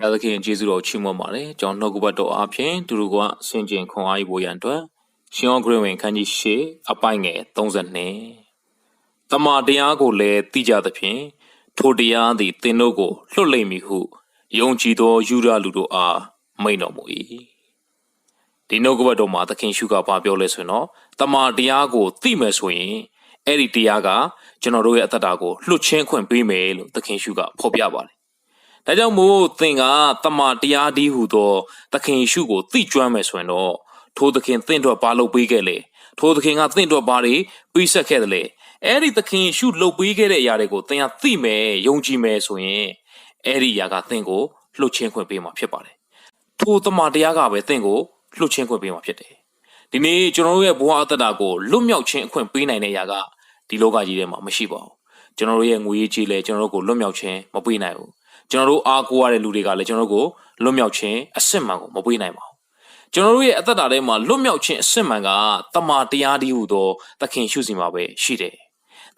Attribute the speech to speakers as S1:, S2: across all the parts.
S1: ဘုရားသခင်ယေရှုတော်ချီးမွမ်းပါတယ်ကျွန်တော်နှုတ်ကပတ်တော်အားဖြင့်သူတို့ကဆင်ကျင်ခွန်အားယူဖို့ရန်အတွက်ရှင်ယောဂရဝင်ခန်းကြီးရှေအပိုင်ငယ်32တမန်တရားကိုလည်းသိကြသဖြင့်ထိုတရားသည်သင်တို့ကိုလွတ်လိမ့်မည်ဟုယုံကြည်သောယူရလူတို့အားမိန့်တော်မူ၏ဒီနှုတ်ကပတ်တော်မှာသခင်ရှုကဘာပြောလဲဆိုရင်တော့တမန်တရားကိုသိမယ်ဆိုရင်အဲ့ဒီတရားကကျွန်တော်တို့ရဲ့အသက်တာကိုလွတ်ချင်းခွင့်ပေးမယ်လို့သခင်ရှုကဖော်ပြပါတယ် ဒါကြောင့်မို့သင်ကတမန်တရားဒီဟုသောသခင်ယေရှုကိုသိကျွမ်းမယ်ဆိုရင်တော့ထိုသခင်သင်တို့ဘာလုပ်ပေးခဲ့လဲထိုသခင်ကသင်တို့ဘာတွေပြီးဆက်ခဲ့တယ်လဲအဲ့ဒီသခင်ယေရှုလုပ်ပေးခဲ့တဲ့အရာတွေကိုသင်ကသိမယ်ယုံကြည်မယ်ဆိုရင်အဲ့ဒီအရာကသင်ကိုလှုပ်ချင်းခွင့်ပေးမှာဖြစ်ပါတယ်ထိုတမန်တရားကပဲသင်ကိုလှုပ်ချင်းခွင့်ပေးမှာဖြစ်တယ်ဒီနေ့ကျွန်တော်တို့ရဲ့ဘဝအတ္တတာကိုလွတ်မြောက်ခြင်းအခွင့်ပေးနိုင်တဲ့အရာကဒီလောကကြီးထဲမှာမရှိပါဘူးကျွန်တော်တို့ရဲ့ငွေရေးကြေးလဲကျွန်တော်တို့ကိုလွတ်မြောက်ခြင်းမပေးနိုင်ဘူး ကျွန်တော်တို့အားကိုးရတဲ့လူတွေကလည်းကျွန်တော်တို့ကိုလွတ်မြောက်ခြင်းအစစ်မှန်ကိုမပွေးနိုင်ပါဘူးကျွန်တော်တို့ရဲ့အသက်တာထဲမှာလွတ်မြောက်ခြင်းအစစ်မှန်ကတမာတရားတည်းဟူသောသခင်ရှုစီမှာပဲရှိတယ်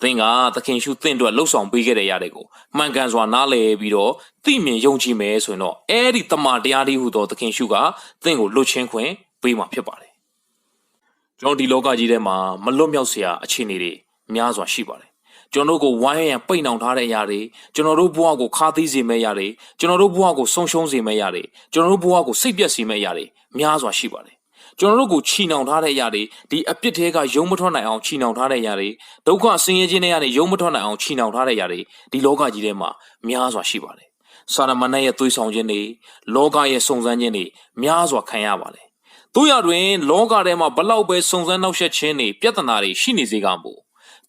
S1: သင်ကသခင်ရှုသင်တို့လှုပ်ဆောင်ပေးခဲ့တဲ့ရတဲ့ကိုမှန်ကန်စွာနားလည်ပြီးတော့သိမြင်ယုံကြည်မယ်ဆိုရင်တော့အဲ့ဒီတမန်တရားလေးဟူသောသခင်ရှုကသင်ကိုလွတ်ချင်းခွင့်ပေးမှာဖြစ်ပါတယ်။ကျွန်တော်ဒီလောကကြီးထဲမှာမလွတ်မြောက်စရာအခြေအနေတွေများစွာရှိပါတယ် ကျွန်တော်တို့ကိုဝိုင်းရန်ပိတ်နှောင်ထားတဲ့အရာတွေကျွန်တော်တို့ဘဝကိုခါသီးစေမဲ့အရာတွေကျွန်တော်တို့ဘဝကိုဆုံးရှုံးစေမဲ့အရာတွေကျွန်တော်တို့ဘဝကိုစိတ်ပြက်စေမဲ့အရာတွေများစွာရှိပါတယ်ကျွန်တော်တို့ကိုချီနှောင်ထားတဲ့အရာတွေဒီအပြစ်တွေကယုံမထွက်နိုင်အောင်ချီနှောင်ထားတဲ့အရာတွေဒုက္ခဆင်းရဲခြင်းတွေကနေယုံမထွက်နိုင်အောင်ချီနှောင်ထားတဲ့အရာတွေဒီလောကကြီးထဲမှာများစွာရှိပါတယ်စာရမဏေရဲ့သွေးဆောင်ခြင်းတွေလောကရဲ့စုံစမ်းခြင်းတွေများစွာခံရပါတယ်တို့ရတွင်လောကထဲမှာဘလောက်ပဲစုံစမ်းနှောက်ယှက်ခြင်းတွေပြဿနာတွေရှိနေစေကမို့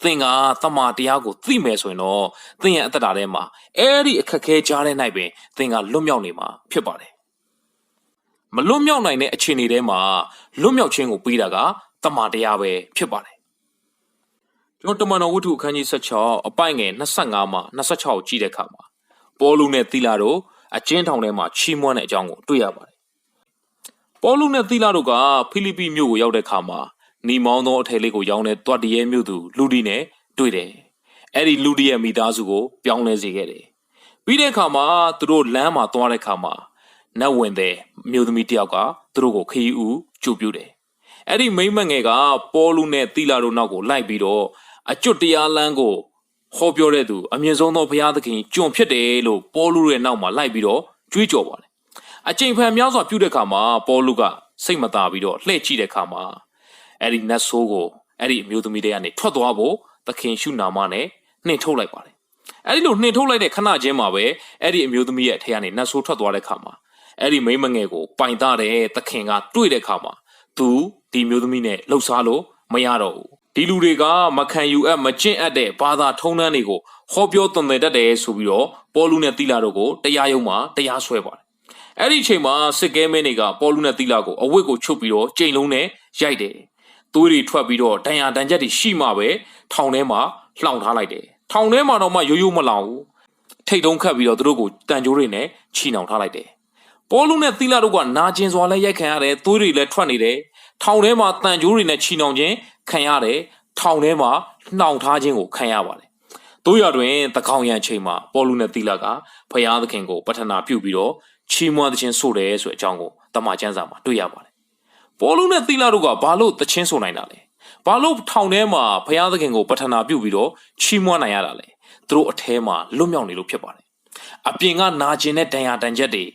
S1: သင်ကတမာတရားကိုသိမယ်ဆိုရင်တော့သင်ရဲ့အသက်တာထဲမှာအဲ့ဒီအခက်အခဲကြားတဲ့၌ပင်သင်ကလွတ်မြောက်နေမှာဖြစ်ပါတယ်မလွတ်မြောက်နိုင်တဲ့အခြေအနေထဲမှာလွတ်မြောက်ခြင်းကိုပေးတာကတမာတရားပဲဖြစ်ပါတယ်ကျွန်တော်တမန်တော်ဝတ္ထုအခန်းကြီး16အပိုင်ငယ်25မှ26ကိုကြည့်တဲ့အခါမှာပေါလုနဲ့သီလာတို့အကျဉ်းထောင်ထဲမှာချီးမွမ်းတဲ့အကြောင်းကိုတွေ့ရပါတယ်ပေါလုနဲ့သီလာတို့ကဖိလိပ္ပိမြို့ကိုရောက်တဲ့အခါမှာ နီမောင်းသောအထည်လေးကိုရောင်းတဲ့တွတ်တရဲမြို့သူလူဒီနဲ့တွေ့တယ်။အဲ့ဒီလူဒီရဲ့မိသားစုကိုပြောင်းလဲစေခဲ့တယ်။ပြီးတဲ့အခါမှာသူတို့လမ်းမှာသွားတဲ့အခါမှာနတ်ဝင်တဲ့မြို့သမီးတယောက်ကသူတို့ကိုခရီးဦးကြိုပြုတယ်။အဲ့ဒီမိမ့်မငယ်ကပေါ်လူနဲ့သီလာတို့နောက်ကိုလိုက်ပြီးတော့အကျွတ်တရားလမ်းကိုဟောပြောတဲ့သူအမြင့်ဆုံးသောဘုရားသခင်ကြွန်ဖြစ်တယ်လို့ပေါ်လူရဲ့နောက်မှာလိုက်ပြီးတော့ကြွေးကြော်ပါတယ်။အချိန်ဖန်များစွာပြုတဲ့အခါမှာပေါ်လူကစိတ်မသာပြီးတော့လှည့်ကြည့်တဲ့အခါမှာ အဲ့ဒီနတ်ဆိုးကိုအဲ့ဒီအမျိုးသမီးတွေကနေထွက်သွားဖို့သခင်ရှုနာမနဲ့နှင်ထုတ်လိုက်ပါတယ်အဲ့ဒီလိုနှင်ထုတ်လိုက်တဲ့ခဏချင်းမှာပဲအဲ့ဒီအမျိုးသမီးရဲ့အထက်ကနေနတ်ဆိုးထွက်သွားတဲ့ခါမှာအဲ့ဒီမိန်းမငယ်ကိုပိုင်သားတဲ့သခင်ကတွေ့တဲ့ခါမှာသူဒီမျိုးသမီးနဲ့လှုပ်ရှားလို့မရတော့ဘူးဒီလူတွေကမခံယူအပ်မကျင့်အပ်တဲ့ဘာသာထုံးတမ်းတွေကိုဟောပြောသွန်သင်တတ်တယ်ဆိုပြီးတော့ပေါ်လူနဲ့တီလာတို့ကိုတရားရုံးမှာတရားစွဲပါတယ်အဲ့ဒီအချိန်မှာစစ်ကဲမင်းတွေကပေါ်လူနဲ့တီလာကိုအဝတ်ကိုချုပ်ပြီးတော့ကြိမ်လုံးနဲ့ရိုက်တယ် သွေးတွေထွက်ပြီးတော့တန်ရာတန်ချက်တွေရှိမှပဲထောင်ထဲမှာလှောင်ထားလိုက်တယ်ထောင်ထဲမှာတော့မှရိုးရိုးမလောင်ဘူးထိတ်တုံးခတ်ပြီးတော့သူတို့ကိုတန်ကြိုးတွေနဲ့ချီနှောင်ထားလိုက်တယ်ပေါ်လူနဲ့သီလာတို့ကနာကျင်စွာလဲရိုက်ခံရတယ်သွေးတွေလည်းထွက်နေတယ်ထောင်ထဲမှာတန်ကြိုးတွေနဲ့ချီနှောင်ခြင်းခံရတယ်ထောင်ထဲမှာနှောင်ထားခြင်းကိုခံရပါတယ်တို့ရတွင်တကောင်ရန်ချိန်မှာပေါ်လူနဲ့သီလာကဖယားသခင်ကိုပထနာပြုပြီးတော့ချီးမွမ်းခြင်းဆိုတယ်ဆိုတဲ့အကြောင်းကိုတမန်ကျမ်းစာမှာတွေ့ရပါတယ် ပေါ်လူနဲ့သီလာတို့ကဘာလို့တချင်းဆိုနိုင်တာလဲဘာလို့ထောင်ထဲမှာဘုရားသခင်ကိုပထနာပြုပြီးတော့ချီးမွမ်းနိုင်ရတာလဲသူတို့အထဲမှာလွတ်မြောက်နေလို့ဖြစ်ပါတယ်အပြင်ကနာကျင်တဲ့ဒဏ်ရာတန်ချက်တွေ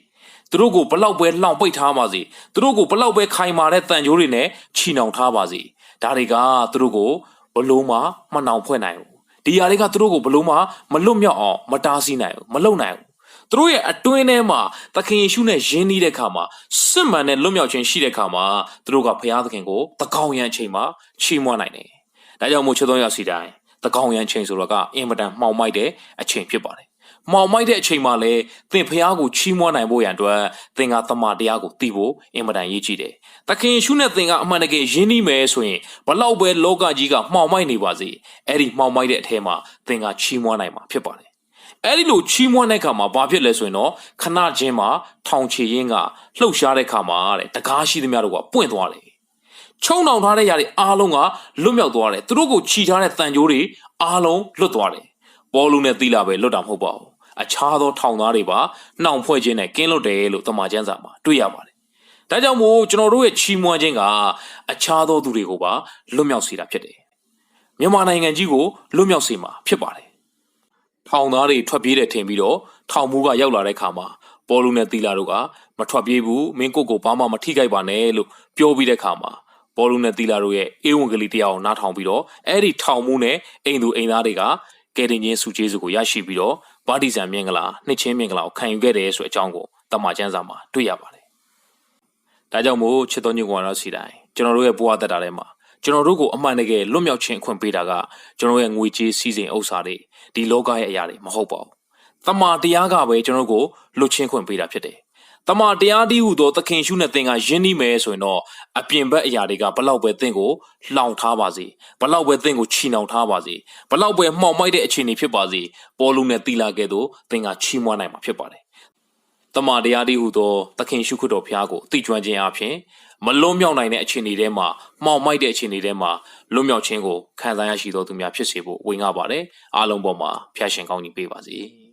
S1: သူတို့ကိုဘလောက်ပဲလှောင်ပိတ်ထားပါစေသူတို့ကိုဘလောက်ပဲခိုင်မာတဲ့တန်ကြိုးတွေနဲ့ချီနှောင်ထားပါစေဒါတွေကသူတို့ကိုဘလို့မှမနှောင်ဖွဲ့နိုင်ဘူးဒီຢာတွေကသူတို့ကိုဘလို့မှမလွတ်မြောက်အောင်မတားဆီးနိုင်ဘူးမလုံနိုင်ဘူး သူတို့ရဲ့အတွင်းထဲမှာသခင်ယေရှုနဲ့ယဉ်နေတဲ့ခါမှာစစ်မှန်တဲ့လွတ်မြောက်ခြင်းရှိတဲ့ခါမှာသူတို့ကဘုရားသခင်ကိုတကောင်ရန်ချိန်မှာချီးမွမ်းနိုင်တယ်။ဒါကြောင့်မို့ချစ်တော်ရစီတိုင်းတကောင်ရန်ချိန်ဆိုတော့ကအင်မတန်မှောင်မိုက်တဲ့အချိန်ဖြစ်ပါတယ်။မှောင်မိုက်တဲ့အချိန်မှာလည်းသင်ဘုရားကိုချီးမွမ်းနိုင်ဖို့ရန်အတွက်သင်ကတမန်တရားကိုသိဖို့အင်မတန်ရည်ကြည်တယ်။သခင်ယေရှုနဲ့သင်ကအမှန်တကယ်ယဉ်နှီးမယ်ဆိုရင်ဘလောက်ပဲလောကကြီးကမှောင်မိုက်နေပါစေ။အဲ့ဒီမှောင်မိုက်တဲ့အထဲမှာသင်ကချီးမွမ်းနိုင်မှာဖြစ်ပါတယ်။ အဲ့ဒီလိုချီးမွမ်းတဲ့ခါမှာဘာဖြစ်လဲဆိုရင်တော့ခဏချင်းမှာထောင်ချေရင်းကလှုပ်ရှားတဲ့ခါမှာတဲ့တကားရှိသမျှတို့ကပွင့်သွားတယ်ချုံနှောင်ထားတဲ့ຢာတွေအားလုံးကလွတ်မြောက်သွားတယ်သူတို့ကိုခြိထားတဲ့တန်ကြိုးတွေအားလုံးလွတ်သွားတယ်ပေါ်လူနဲ့သီလာပဲလွတ်တာမဟုတ်ပါဘူးအခြားသောထောင်သားတွေပါနှောင်ဖွဲ့ခြင်းနဲ့ကင်းလွတ်တယ်လို့တမန်ကျမ်းစာမှာတွေ့ရပါတယ်။ဒါကြောင့်မို့ကျွန်တော်တို့ရဲ့ချီးမွမ်းခြင်းကအခြားသောသူတွေကိုပါလွတ်မြောက်စေတာဖြစ်တယ်။မြန်မာနိုင်ငံကြီးကိုလွတ်မြောက်စေမှာဖြစ်ပါတယ်။ ထောင်သားတွေထွက်ပြေးတယ်ထင်ပြီးတော့ထောင်မူကရောက်လာတဲ့ခါမှာပေါ်လူနဲ့တီလာတို့ကမထွက်ပြေးဘူးမင်းကိုကိုဘာမှမထိခိုက်ပါနဲ့လို့ပြောပြီးတဲ့ခါမှာပေါ်လူနဲ့တီလာတို့ရဲ့အေဝံဂေလိတရားကိုနားထောင်ပြီးတော့အဲ့ဒီထောင်မူနဲ့အိမ်သူအိမ်သားတွေကကယ်တင်ခြင်းစုကျေးဇူးကိုရရှိပြီးတော့ဗာတိဇံမင်္ဂလာနှစ်ချင်းမင်္ဂလာကိုခံယူခဲ့တယ်ဆိုတဲ့အကြောင်းကိုတမန်ကျမ်းစာမှာတွေ့ရပါတယ်။ဒါကြောင့်မို့ချစ်တော်ညုံကွာတော်စီတိုင်းကျွန်တော်တို့ရဲ့ဘဝတက်တာထဲမှာ ကျွန်တော်တို့ကိုအမှန်တကယ်လွတ်မြောက်ခြင်းအခွင့်ပေးတာကကျွန်တော်ရဲ့ငွေကြေးစည်းစိမ်ဥစ္စာတွေဒီလောကရဲ့အရာတွေမဟုတ်ပါဘူး။တမန်တရားကပဲကျွန်တော်တို့ကိုလွတ်ချင်းခွင့်ပေးတာဖြစ်တယ်။တမန်တရားဒီဟုသောသခင်ရှုနဲ့သင်ကယဉ်နီးမယ်ဆိုရင်တော့အပြင်ဘက်အရာတွေကဘလောက်ပဲသင်ကိုလှောင်ထားပါစေဘလောက်ပဲသင်ကိုချီနှောင်ထားပါစေဘလောက်ပဲမှောင်မိုက်တဲ့အခြေအနေဖြစ်ပါစေပေါ်လုံးနဲ့တီလာခဲ့သောသင်ကချီးမွမ်းနိုင်မှာဖြစ်ပါတယ်။ တမန်တရားဒီဟုသောသခင်ရှုခရစ်တော်ဖျားကိုသိကျွမ်းခြင်းအပြင်မလွန်မြောက်နိုင်တဲ့အခြေအနေထဲမှာမှောင်မိုက်တဲ့အခြေအနေထဲမှာလွန်မြောက်ခြင်းကိုခံစားရရှိသောသူများဖြစ်စေဖို့ဝင်ကားပါတယ်။အားလုံးပေါ်မှာဖျားရှင်ကောင်းကြီးပေးပါစေ။